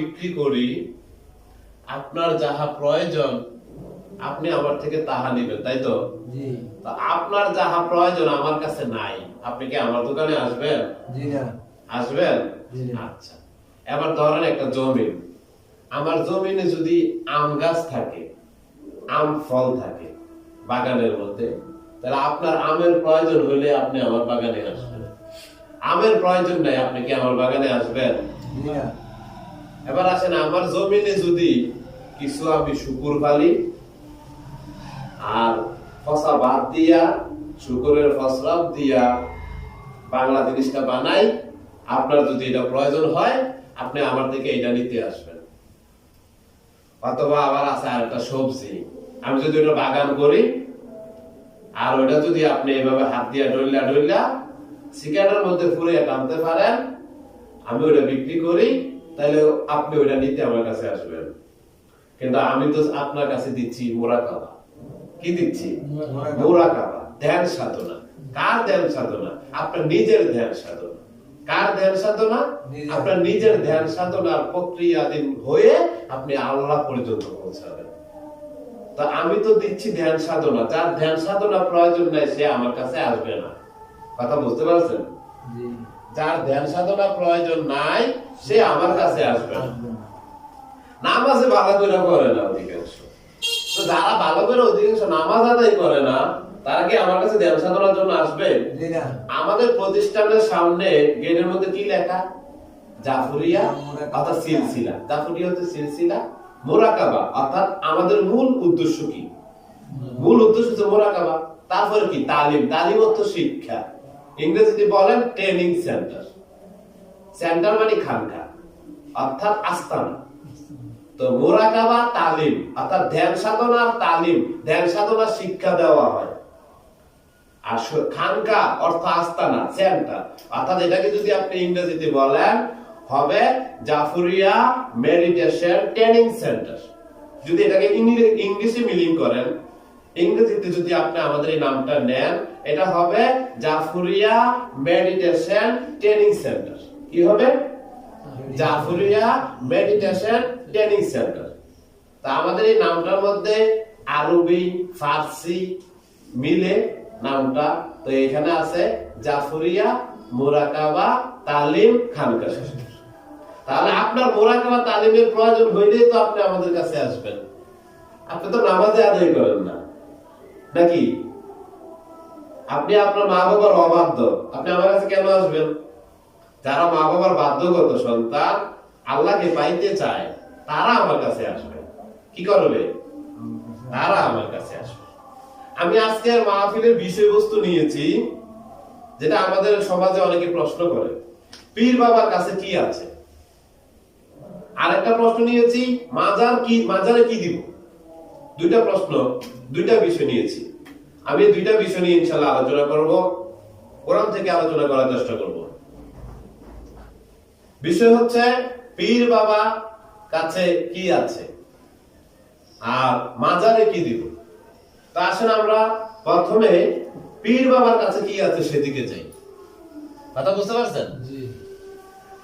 বিক্রি করি আপনার যাহা প্রয়োজন আপনি আমার থেকে তাহা নেবেন তাই তো? আপনার যাহা প্রয়োজন আমার কাছে নাই। আপনি কি আমার দোকানে আসবেন? আসবেন? আচ্ছা। এবার ধরেন একটা জমিন। আমার জমিনে যদি আম গাছ থাকে আম ফল থাকে বাগানের মধ্যে তাহলে আপনার আমের প্রয়োজন হলে আপনি আমার বাগানে আসবেন। আমের প্রয়োজন নাই আপনি কি আমার বাগানে আসবেন? এবার আসেন, আমার জমিনে যদি কিছু আমি শুকুর ফালি আর ফসা বাদ দিয়া, শুকুরের ফসলাপ দিয়া বাংলা জিনিসটা বানাই, আপনার যদি এটা প্রয়োজন হয়, আপনি আমার থেকে এটা নিতে আসবেন। অথবা আবার আছে আর একটা সবজি। আমি যদি ওটা বাগান করি, আর ওটা যদি আপনি এভাবে হাত দিয়া ডইলা ডইলা, সিগারেটের মধ্যে ফুরিয়ে টানতে পারেন, আমি ওটা বিক্রি করি তাহলে আপনি ওটা নিতে আমার কাছে আসবেন। কিন্তু আমি তো আপনার কাছে দিচ্ছি মোরাকাবা কি দিচ্ছি? মোরাকাবা। ধ্যান সাধনা। কার ধ্যান সাধনা? আপনার নিজের ধ্যান সাধনা। কার ধ্যান সাধনা? আপনার নিজের ধ্যান সাধনার প্রক্রিয়াধীন হয়ে আপনি আল্লাহ পর্যন্ত পৌঁছাবেন। তা আমি তো দিচ্ছি ধ্যান সাধনা। যার ধ্যান সাধনা প্রয়োজন নাই সে আমার কাছে আসবে না। কথা বুঝতে পারছেন? যার ধ্যান সাধনা প্রয়োজন নাই সে আমার কাছে আসবে। নামাজে ভালো করে করে না অধিকাংশ। তো যারা ভালো করে অধিকাংশ নামাজ আদায় করে না তারা কি আমার কাছে ধ্যান সাধনার জন্য আসবে? আমাদের প্রতিষ্ঠানের সামনে গেটের মধ্যে কি লেখা? জাফরিয়া অর্থাৎ সিলসিলা। জাফরিয়া হচ্ছে সিলসিলা মোরাকাবা অর্থাৎ আমাদের মূল উদ্দেশ্য কি? মূল উদ্দেশ্য হচ্ছে মোরাকাবা। তারপরে কি? তালিম। তালিম অর্থ শিক্ষা। ইংরেজিতে বলেন ট্রেনিং সেন্টার। সেন্টার মানে খানকা, অর্থাৎ আস্তানা। তো মোরাকাবা তালিম, অর্থাৎ ধ্যান সাধনার তালিম, ধ্যান সাধনার শিক্ষা দেওয়া হয়। আর খানকা অর্থ আস্তানা, সেন্টার। অর্থাৎ এটাকে যদি আপনি ইংরেজিতে বলেন, হবে জাফরিয়া মেডিটেশন ট্রেনিং সেন্টার। যদি এটাকে ইংলিশে মিলিং করেন, ইংরেজিতে যদি আপনি আমাদের এই নামটা নেন এটা হবে জাফরিয়া মেডিটেশন ট্রেনিং সেন্টার। কি হবে? Jafaria meditation training centre. তা আমাদের এই নামটার মধ্যে আরবি, ফার্সি মিলে নামটা। তো এখানে আছে জাফরিয়া মোরাকাবা তালিম খানকা তাহলে আপনার মোরাকাবা তালিমের প্রয়োজন হইলেই তো আপনি আমাদের কাছে আসবেন। আপনি তো নামাজে আদায় করেন না। নাকি? আপনি আপনার মা বাবার অবাধ্য। আপনি আমার কাছে কেন আসবেন? যারা মা বাবার বাধ্যগত সন্তান, আল্লাহকে পাইতে চায়, তারা আমার কাছে আসবে। কি করবে? তারা আমার কাছে আসবে। আমি আজকের মাহফিলের বিষয়বস্তু নিয়েছি, যেটা আমাদের সমাজে অনেকে প্রশ্ন করে। পীর বাবার কাছে কি আছে? আরেকটা প্রশ্ন নিয়েছি, মাজার কি মাজারে কি দিব? দুইটা প্রশ্ন, দুইটা বিষয় নিয়েছি। আমি দুইটা বিষয় নিয়ে ইনশাল্লাহ আলোচনা করব। কোরআন থেকে আলোচনা করার চেষ্টা করব। বিষয় হচ্ছে পীর বাবা কাছে কি আছে? আর মাজারে কি দিব? তা আসেন আমরা প্রথমে পীর বাবার কাছে কি আছে সেদিকে যাই। কথা বুঝতে পারছেন?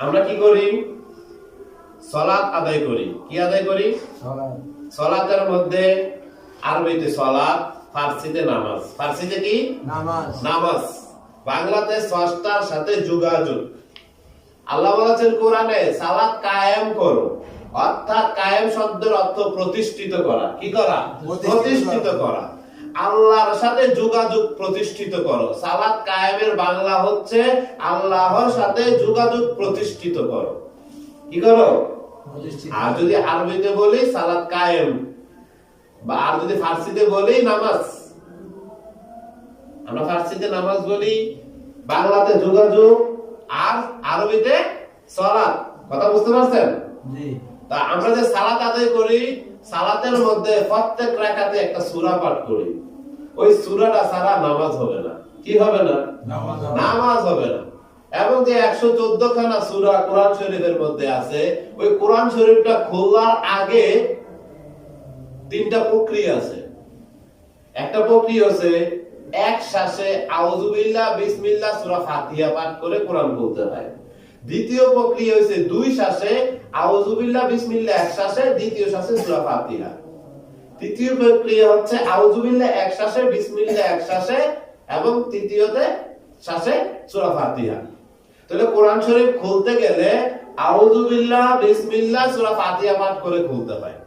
আমরা কি করি? সলাৎ আদায় করি। কি আদায় করি? সলাতের মধ্যে আরবিতে সলাৎ ফার্সিতে নামাজ। ফার্সিতে কি? নামাজ। নামাজ। বাংলাতে স্রষ্টার সাথে যোগাযোগ। আল্লাহ বলেছেন কোরআনে সালাত কায়েম করো। অর্থাৎ কায়েম শব্দের অর্থ প্রতিষ্ঠিত করা। কি করা? প্রতিষ্ঠিত প্রতিষ্ঠিত করা। আল্লাহর সাথে যোগাযোগ প্রতিষ্ঠিত করো। সালাত কায়েমের বাংলা হচ্ছে আল্লাহর সাথে যোগাযোগ প্রতিষ্ঠিত করো। কি করো? আর যদি আরবিতে বলি সালাত কায়েম। বা আর যদি ফার্সিতে বলি নামাজ আমরা ফার্সিতে নামাজ বলি বাংলাতে যোগাযোগ আর আরবিতে সালাত কথা বুঝতে পারছেন? তা আমরা যে সালাত আদায় করি সালাতের মধ্যে প্রত্যেক রাকাতে একটা সূরা পাঠ করি। ওই সূরাটা ছাড়া নামাজ হবে না। কি হবে না? নামাজ হবে। না। এবং যে একশো চোদ্দ খানা সূরা কোরআন শরীফের মধ্যে আছে ওই কোরআন শরীফটা খোলার আগে তিনটা প্রক্রিয়া আছে। একটা প্রক্রিয়া হচ্ছে এক শ্বাসে আউযুবিল্লাহ, বিসমিল্লাহ, সূরা ফাতিহা পাঠ করে কোরআন বলতে হয়। দ্বিতীয় প্রক্রিয়া হয়েছে দুই শ্বাসে আউযুবিল্লাহ, বিসমিল্লাহ, এক শ্বাসে দ্বিতীয় শ্বাসে সূরা ফাতিহা। তৃতীয় প্রক্রিয়া হচ্ছে আউযুবিল্লাহ, এক শ্বাসে বিসমিল্লাহ, এক শ্বাসে এবং তৃতীয়তে শ্বাসে সূরা ফাতিহা। তাহলে কোরআন শরীফ খুলতে গেলে আউযুবিল্লাহ, বিসমিল্লাহ, সূরা ফাতিহা পাঠ করে খুলতে হয়।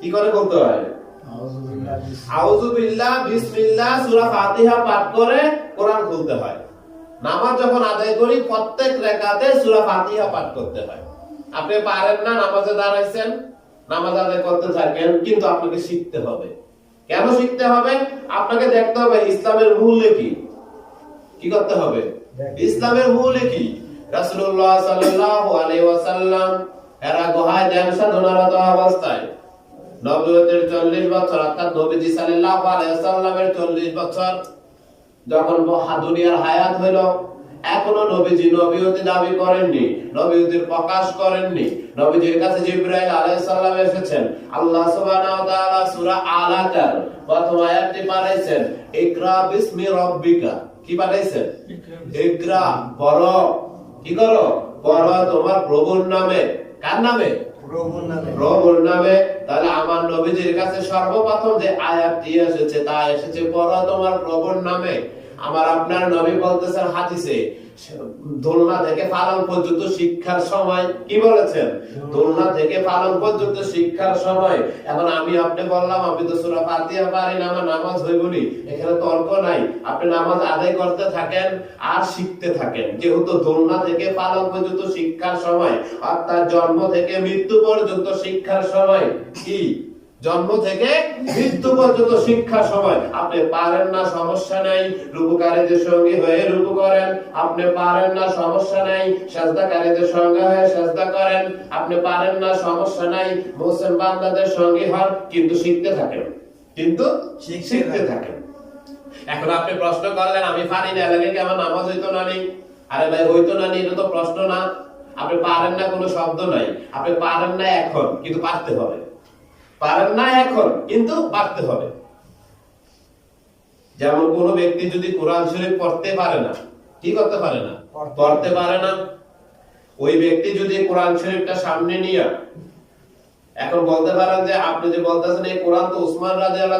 কি করে খুলতে হয়? আউযুবিল্লাহ, বিসমিল্লাহ, সূরা ফাতিহা পাঠ করে কোরআন খুলতে হয়। নামাজ যখন আদায় করি, প্রত্যেক সূরা ফাতিহা পাঠ করতে হয়। আপনি পারেন না নামাজে দাঁড়াইছেন। নামাজ আদায় করতে থাকেন, কিন্তু আপনাকে শিখতে হবে। কেন শিখতে হবে? আপনাকে দেখতে হবে ইসলামের মূল্য কি? কি করতে হবে? ইসলামের মূল কি? রাসূলুল্লাহ সাল্লাল্লাহু আলাইহি ওয়াসাল্লাম, এরা গুহায় ধ্যান সাধনারত অবস্থায় নবুয়তের 40 বছর, অর্থাৎ নবীজি সাল্লাল্লাহু আলাইহি ওয়াসাল্লামের 40 বছর যখন বহা- দুনিয়ার হায়াত হইল এখনও নবীজি নবীয়তি দাবি করেননি, নবীয়তির প্রকাশ করেননি। নবীজির কাছে জিব্রাইল আলাইহিস সালাম এসেছেন, আল্লাহ সুবহানাহু ওয়া তাআলা সূরা আলাকার প্রথম আয়াতটি পাঠাইছেন, ইকরা বিসমি রাব্বিকা কি পাঠাইছেন? ইকরা পড়ো কি করো? পড়ো তোমার প্রভুর নামে, কার নামে? প্রভুর নামে। তাহলে আমার নবীজির কাছে সর্বপ্রথম যে আয়াতটি এসেছে, তা এসেছে পড়ো তোমার প্রভুর নামে। আমার আপনার নবী বলতেছেন হাদিসে দোলনা থেকে পালন পর্যন্ত শিক্ষার সময়, কি বলেছেন? দোলনা থেকে পালন পর্যন্ত শিক্ষার সময়। এখন আমি আপনি বললাম, আমি তো সূরা ফাতিহা পারি না, আমার নামাজ হইবনি। এখানে তর্ক নাই। আপনি নামাজ আদায় করতে থাকেন আর শিখতে থাকেন। যেহেতু দোলনা থেকে পালন পর্যন্ত শিক্ষার সময় অর্থাৎ জন্ম থেকে মৃত্যু পর্যন্ত শিক্ষার সময়, কি? জন্ম থেকে মৃত্যু পর্যন্ত শিক্ষার সময়। আপনি পারেন না, সমস্যা নেই। রূপকারীদের সঙ্গে হয়ে রূপ করেন। আপনি পারেন না, সমস্যা নেই। সাজদাকারীদের সঙ্গে হয়ে সাজদা করেন। আপনি পারেন না, সমস্যা নাই। মুসলিম বান্দাদের সঙ্গে হন, কিন্তু শিখতে থাকেন। কিন্তু শিখতে থাকেন। এখন আপনি প্রশ্ন করলেন, আমি পারি না। লাগে কি আমার নামাজ হইতো না নেই আরে ভাই, হইতো না নেই এটা তো প্রশ্ন না। আপনি পারেন না, কোনো শব্দ নাই। আপনি পারেন না এখন, কিন্তু পারতে হবে। পারেন না এখন কিন্তু পারতে হবে। যেমন কোন ব্যক্তি যদি কোরআন শরীফ পড়তে পারে না কি করতে পারে না? পড়তে পারে না। ওই ব্যক্তি যদি কোরআন শরীফটা সামনে নিয়ে এখন বলতে পারেন যে আপনি যে বলতেছেন এই কোরআন তো উসমান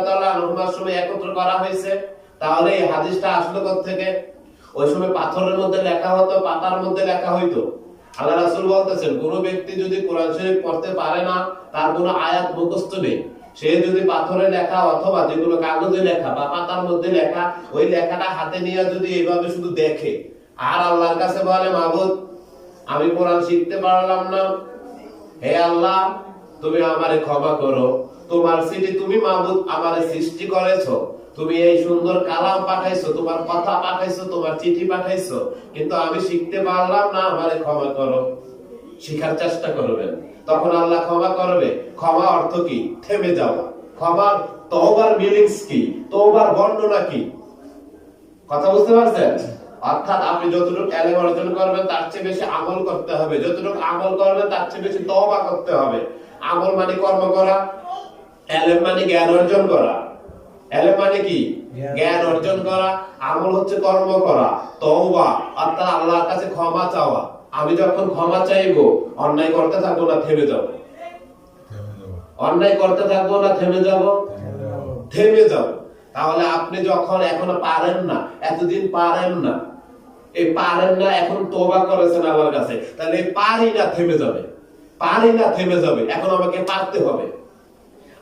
তাআলা আনহুমার সময় একত্র করা হয়েছে তাহলে এই হাদিসটা আসলো থেকে ওই সময় পাথরের মধ্যে লেখা হতো পাতার মধ্যে লেখা হইতো। আল্লাহ রাসূল বলতেছেন, কোন ব্যক্তি যদি কোরআন শরীফ পড়তে পারে না, তার কোনো আয়াত মুখস্থ নেই। সে যদি পাথরে লেখা অথবা যেগুলো কাগজে লেখা বা পাতার মধ্যে লেখা, ওই লেখাটা হাতে নিয়ে যদি এইভাবে শুধু দেখে, আর আল্লাহর কাছে বলে মাহবুদ আমি কোরআন শিখতে পারলাম না। হে আল্লাহ, তুমি আমারে ক্ষমা করো। তোমার সিটি তুমি মাহবুদ আমারে সৃষ্টি করেছ। তুমি এই সুন্দর কালাম পাঠাইছো, তোমার কথা পাঠাইছো, তোমার চিঠি পাঠাইছো, কিন্তু আমি শিখতে পারলাম না, আমারে ক্ষমা করো। শিখার চেষ্টা করবেন। তখন আল্লাহ ক্ষমা করবে। ক্ষমা অর্থ কি? থেমে যাওয়া। ক্ষমার তওবার মিনিংস কি? তওবার বর্ণনা কি? কথা বুঝতে পারছেন? অর্থাৎ আপনি যতটুকু এলেম অর্জন করবেন, তার চেয়ে বেশি আমল করতে হবে। যতটুকু আমল করবেন, তার চেয়ে বেশি তওবা করতে হবে। আমল মানে কর্ম করা, এলেম মানে জ্ঞান অর্জন করা। এলেম মানে কি জ্ঞান। অর্জন করা আমল হচ্ছে কর্ম করা তওবা অর্থাৎ আল্লাহর কাছে ক্ষমা চাওয়া। আমি যখন ক্ষমা চাইব অন্যায় করতে থাকব না থেমে যাব। অন্যায় করতে থাকব না থেমে যাব? থেমে যাও তাহলে আপনি যখন এখনও পারেন না এতদিন পারেন না এই পারেন না এখন তোবা করেছেন আল্লাহর কাছে তাহলে পারি না থেমে যাবে। পারি না থেমে যাবে। এখন আমাকে পারতে হবে।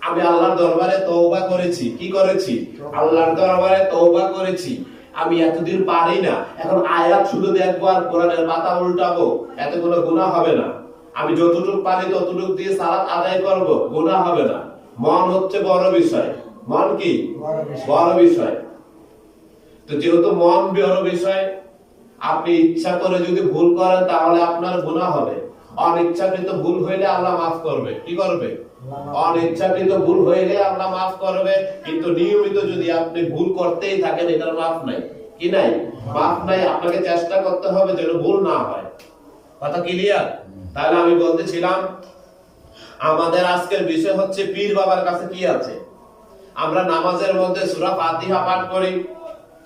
আমি আল্লাহর দরবারে তওবা করেছি। কি করেছি? আল্লাহর দরবারে তওবা করেছি। আমি এতদিন পারি না। এখন আয়াত শুধু দেখব আর কোরআনের পাতা উল্টাবো। এতে কোনো গুনাহ হবে না। আমি যতটুকু পারি ততটুকু দিয়ে সালাত আদায় করব। গুনাহ হবে না। মন হচ্ছে বড় বিষয়। মন কি? বড় বিষয়। তো যেহেতু মন বড় বিষয় আপনি ইচ্ছা করে যদি ভুল করেন তাহলে আপনার গুনাহ হবে। অনিচ্ছাকৃত ভুল হইলে আল্লাহ মাফ করবে। কি করবে? অনিচ্ছাকৃত ভুল হইলে আল্লাহ মাফ করবে, কিন্তু নিয়মিত যদি আপনি ভুল করতেই থাকেন, এটার মাফ নাই। কি নাই? মাফ নাই, আপনাকে চেষ্টা করতে হবে যেন ভুল না হয়। কথা ক্লিয়ার তাহলে আমি বলতেছিলাম, আমাদের আজকের বিষয় হচ্ছে পীর বাবার কাছে কি আছে? আমরা নামাজের মধ্যে সূরা ফাতিহা পাঠ করি।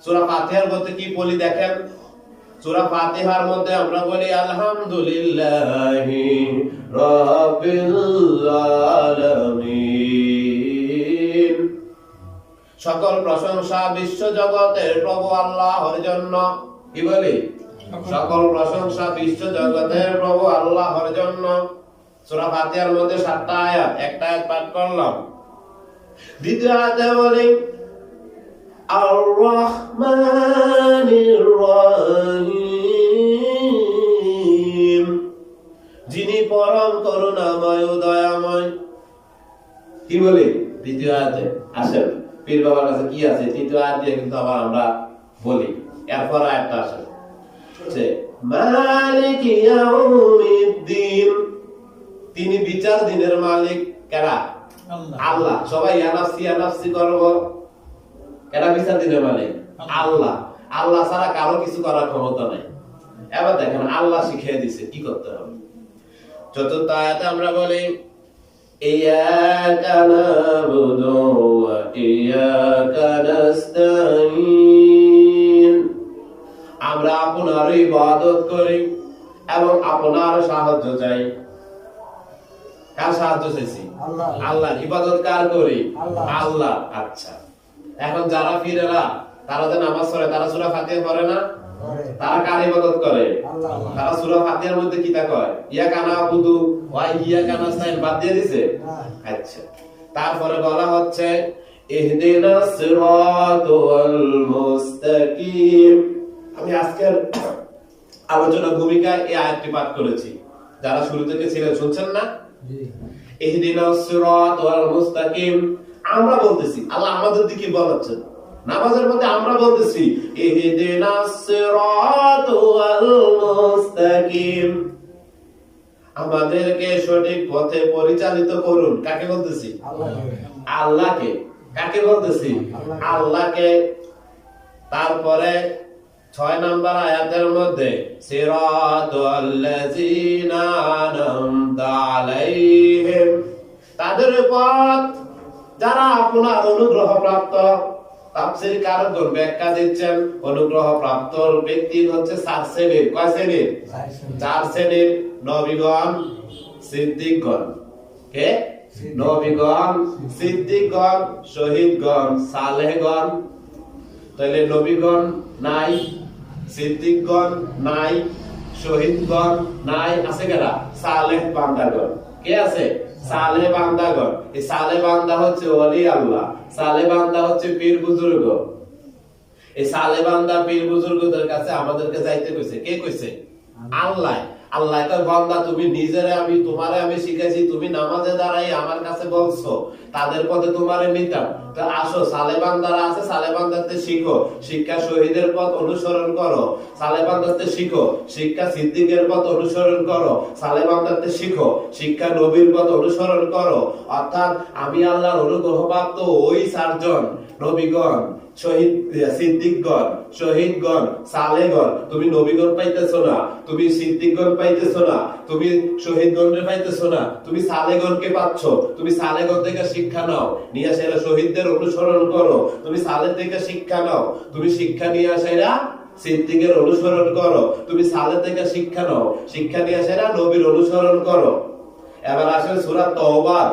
সূরা ফাতিহার মধ্যে কি বলি দেখেন? সূরা ফাতিহার মধ্যে আমরা বলি, আলহামদুলিল্লাহি রাব্বিল সকল প্রশংসা বিশ্ব জগতের প্রভু আল্লাহর জন্য। কি বলি? সকল। প্রশংসা বিশ্ব জগতের প্রভু আল্লাহর জন্য। সূরা ফাতিহার মধ্যে সাতটা আয়াত একটা আয়াত পাঠ করলাম। দ্বিতীয় আয়াতে বলি রহিম যিনি পরম করুণাময় দয়াময়। কি বলি? দ্বিতীয় আয়াতে আসেন। পীর বাবার কাছে কি আছে? তৃতীয় আয়াত দিয়ে কিন্তু আবার আমরা বলি। এরপর আয়াতটা আসে। যে মালিক ইয়াউমিদ্দিন। তিনি বিচার দিনের মালিক কারা? আল্লাহ। সবাই ইয়ানাফসি ইয়ানাফসি করব। কারা বিচার দিনের মালিক? আল্লাহ। আল্লাহ ছাড়া কারও কিছু করার ক্ষমতা নাই। এবার দেখেন আল্লাহ শিখিয়ে দিছে কি করতে হবে? চতুর্থ আয়াতে আমরা বলি na'budu wa iyyaka nasta'in আমরা আপনার ইবাদত করি এবং আপনার সাহায্য চাই। কার সাহায্য চাইছি? আল্লাহ। ইবাদত কার করি? আল্লাহ। আচ্ছা। এখন যারা ফিরেরা তারা যে নামাজ পড়ে তারা সূরা ফাতিহা পড়ে না। তারা কার ইবাদত করে? তারা সূরা ফাতিহার মধ্যে কি তা কয়? ইয়া কানা বুদু ওয়া ইয়া কানা সাইন বাদ দিয়ে দিছে? আচ্ছা। তারপরে বলা হচ্ছে ইহদিনাস সিরাতাল মুস্তাকিম। আমি আজকের আলোচনা ভূমিকা এই আয়াতটি পাঠ করেছি। যারা শুরু থেকে ছিলেন শুনছেন না? জি। ইহদিনাস সিরাতাল মুস্তাকিম। আমরা বলতেছি আল্লাহ আমাদের দিকে বলাচ্ছেন। নামাজের মধ্যে আমরা বলতেছি আমাদেরকে সঠিক পথে পরিচালিত করুন। কাকে বলতেছি? আল্লাহকে। কাকে বলতেছি? আল্লাহকে। তারপরে ছয় নম্বর আয়াতের মধ্যে তাদের পথ, যারা আপনার অনুগ্রহ প্রাপ্ত তাফসীর কারকগণ ব্যাখ্যা দিচ্ছেন অনুগ্রহ প্রাপ্ত ব্যক্তি হচ্ছে চার শ্রেণির। কয় শ্রেণির? চার শ্রেণির। নবীগণ সিদ্দিকগণ। কে? নবীগণ সিদ্দিকগণ শহীদগণ সালেহগণ। তাহলে নবীগণ নাই সিদ্দিকগণ নাই শহীদগণ নাই আছে কেনা সালেহ বান্দাগণ। কে আছে? সালেহ বান্দাগণ এই সালে বান্দা হচ্ছে ওলি আল্লাহ সালে বান্দা হচ্ছে পীর বুজুর্গ। এই সালে বান্দা পীর বুজুর্গদের কাছে আমাদেরকে যাইতে কইছে। কে কইছে? আল্লাহ। আল্লাহ কয়, বান্দা, তুমি নিজেরে আমি, তোমারে আমি শিখাইছি তুমি নামাজে দাঁড়াই আমার কাছে বলছো, তাদের পথে তোমারে নিতাম। তো আসো, সালে বান্দারা আছে, সালে বান্দাতে শিখো, শিক্ষা শহীদের পথ অনুসরণ করো, সালে বান্দাতে শিখো, শিক্ষা সিদ্দিকের পথ অনুসরণ করো, সালে বান্দাতে শিখো, শিক্ষা নবীর পথ অনুসরণ করো। অর্থাৎ আমি আল্লাহর অনুগ্রহপ্রাপ্ত ওই চারজন নবীগণ শহীদ সিদ্দিকগণ, শহীদগণ, সালেগণ, তুমি নবীগণ পাইতেছো না, তুমি সিদ্দিকগণ পাইতেছো না, তুমি শহীদগণকে পাইতেছো না, তুমি সালেগণকে পাচ্ছ, তুমি সালেগণ থেকে শিক্ষা নাও, নিয়ে আসে শহীদদের অনুসরণ করো, তুমি সালের থেকে শিক্ষা নাও, তুমি শিক্ষা নিয়ে আসে সিদ্দিকের অনুসরণ করো, তুমি সালে থেকে শিক্ষা নাও, শিক্ষা নিয়ে আসে নবীর অনুসরণ করো। এবার আসেন সূরা তওবার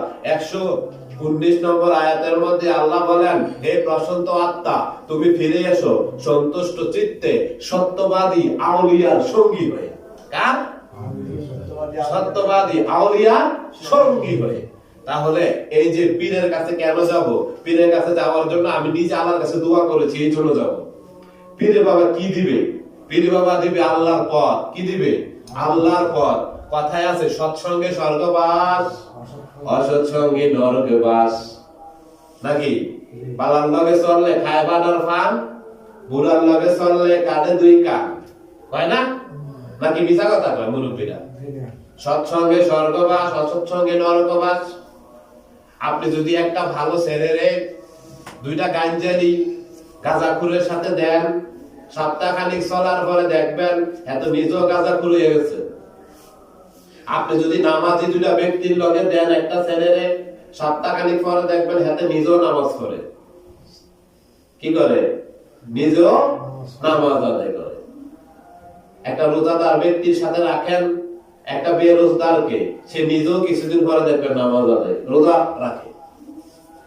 119 নম্বর আয়াতের মধ্যে আল্লাহ বলেন, হে প্রশান্ত আত্মা, তুমি ফিরে এসো, সন্তুষ্ট চিত্তে সত্যবাদী আউলিয়ার সঙ্গী হয়ে। কার? সত্যবাদী আউলিয়া সঙ্গী হয়ে। তাহলে এই যে পীরের কাছে কেন যাব? পীরের কাছে যাওয়ার জন্য আমি নিজে আল্লাহর কাছে দোয়া করেছি, এই জন্য যাব। পীরে বাবা কি দিবে? পীরে বাবা দিবে আল্লাহর পথ। কি দিবে? আল্লাহর পথ। কথায় আছে, সৎসঙ্গে স্বর্গবাস, অসৎসঙ্গে নরকে বাস নাকি? পালার লগে চললে খায় বানার ফান, বুড়ার লগে চললে কাঁধে দুই কান। কয় না? নাকি মিছা কথা কয় মুরব্বীরা? সৎসঙ্গে স্বর্গবাস, অসৎসঙ্গে নরকবাস। আপনি যদি একটা ভালো ছেলেরে দুইটা গাঞ্জালি গাঁজাখুরের সাথে দেন সপ্তাহ সপ্তাহখানিক চলার পরে দেখবেন এত নিজেও গাঁজাখুর হয়ে গেছে আপনি যদি নামাজি দুইটা ব্যক্তির লগে দেন, একটা ছেলেরে সপ্তাহখানিক পরে দেখবেন হাতে নিজেও নামাজ পড়ে। কি করে? নিজেও নামাজ আদায় করে। একটা রোজাদার ব্যক্তির সাথে রাখেন, একটা বেরোজগারকে, সে নিজেও কিছুদিন পরে দেখবেন নামাজ আদায়, রোজা রাখে।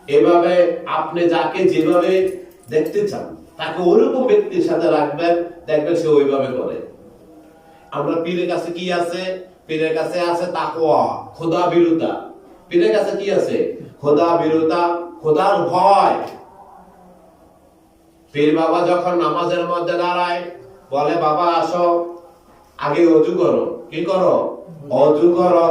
এভাবে আপনি যাকে যেভাবে দেখতে চান, তাকে ওইরকম ব্যক্তির সাথে রাখবেন, দেখবেন সে ওইভাবে করে। আমরা পীরের কাছে কি আছে? পীরের কাছে আছে তাকওয়া খোদা বিরুতা। পীরের কাছে কি আছে? খোদা বিরুতা খোদার ভয়। পীর বাবা যখন নামাজের মধ্যে দাঁড়ায় বলে বাবা আসো আগে অজু করো। কি করো? অজু করো।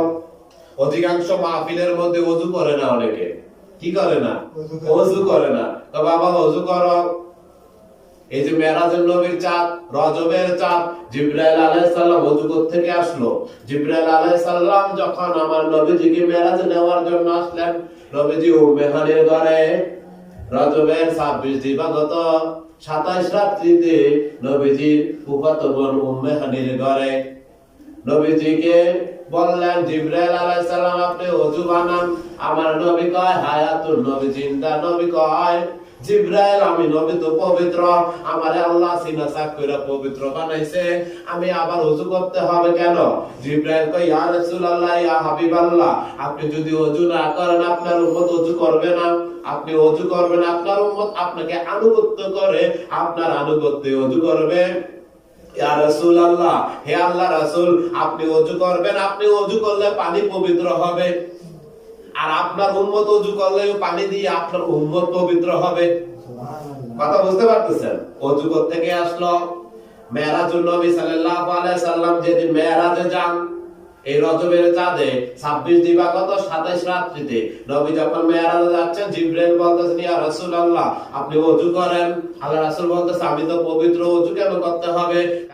অধিকাংশ মাহফিলের মধ্যে অজু করে না অনেকে। কি করে না? অজু করে। অজু করে না। তো বাবা অজু করো। এই যে মেরাজের নবীর চাঁদ, রজবের চাঁদ, জিব্রাইল আলাইহিস সালাম অজু থেকে আসলো? জিব্রাইল আলাইহিস সালাম যখন আমার নবীজিকে মেরাজে নেওয়ার জন্য আসলেন, নবীজি ও মেহানের ঘরে, রজবের ছাব্বিশ দিবাগত সাতাইশ রাত্রিতে নবীজির ফুফাতো বোন উম্মে হানির ঘরে। নবীজিকে বললেন, জিব্রাইল আলাইহিস সালাম আপনি ওযু বানান। আমার নবী কয়, হায়াতুন নবী, জিন্দা নবী কয় জিব্রাইল, আমি নবী তো পবিত্র। আমারে আল্লাহ সিনা সাক কইরা পবিত্র বানাইছে। আমি আবার ওযু করতে হবে কেন? জিব্রাইল কয়, ইয়া রাসূলুল্লাহ, ইয়া হাবিবাল্লাহ, আপনি যদি ওযু না করেন, আপনার উম্মত ওযু করবে না। আপনি ওযু করবেন, আপনার উম্মত আপনাকে আনুগত্য করে, আপনার আনুগত্যে ওযু করবে। হে আল্লাহ রাসূল, আপনি ওযু করবেন, আপনি ওযু করলে পানি পবিত্র হবে। আর আপনার উম্মত ওযু করলে পানি দিয়ে আপনার উম্মত পবিত্র হবে। কথা বুঝতে পারতেছেন? অজু থেকে আসলো? নবী সাল্লাল্লাহু আলাইহি সাল্লাম যেদিন মেরাজে যান এই রজবের চাঁদে 26 দিবাগত 27 রাত্রিতে নবী যখন যাচ্ছেন জিবরাইল বলতেছেন ইয়া রাসূলুল্লাহ আপনি ওযু করেন? আল্লাহ রাসূল বলতেছে আমি তো পবিত্র ওযু কেন করতে হবে?